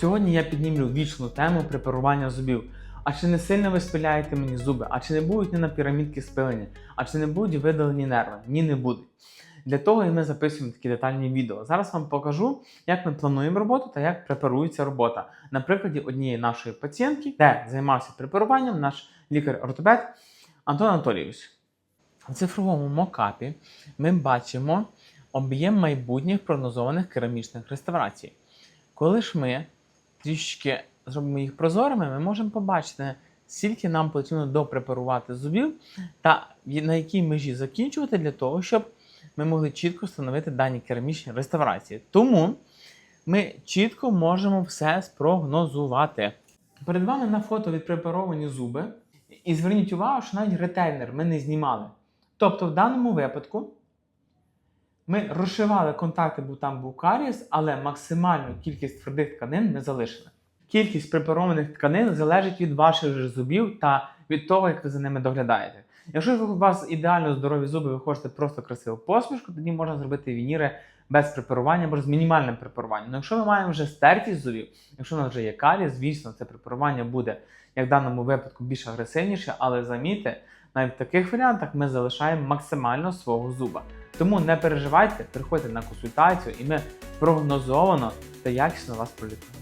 Сьогодні я піднімлю вічну тему препарування зубів. А чи не сильно ви спиляєте мені зуби? А чи не будуть не на пірамідки спилені? А чи не будуть видалені нерви? Ні, не будуть. Для того і ми записуємо такі детальні відео. Зараз вам покажу, як ми плануємо роботу та як препарується робота. На прикладі однієї нашої пацієнтки, де займався препаруванням наш лікар-ортопед Антон Анатолійович. В цифровому мокапі ми бачимо об'єм майбутніх прогнозованих керамічних реставрацій. Коли ж ми трішки зробимо їх прозорими, ми можемо побачити, скільки нам потрібно допрепарувати зубів та на якій межі закінчувати для того, щоб ми могли чітко встановити дані керамічні реставрації. Тому ми чітко можемо все спрогнозувати. Перед вами на фото відпрепаровані зуби. І зверніть увагу, що навіть ретельнер ми не знімали. Тобто, в даному випадку ми розшивали контакти, бо там був карієс, але максимальну кількість твердих тканин ми залишили. Кількість препарованих тканин залежить від ваших же зубів та від того, як ви за ними доглядаєте. Якщо у вас ідеально здорові зуби, ви хочете просто красиву посмішку, тоді можна зробити вініри без препарування або з мінімальним препаруванням. Ну, якщо ми маємо вже стертість зубів, якщо у нас вже є карієс, звісно, це препарування буде, як в даному випадку, більш агресивніше, але замітьте, навіть в таких варіантах ми залишаємо максимально свого зуба. Тому не переживайте, приходьте на консультацію, і ми прогнозовано та якісно вас пролікуємо.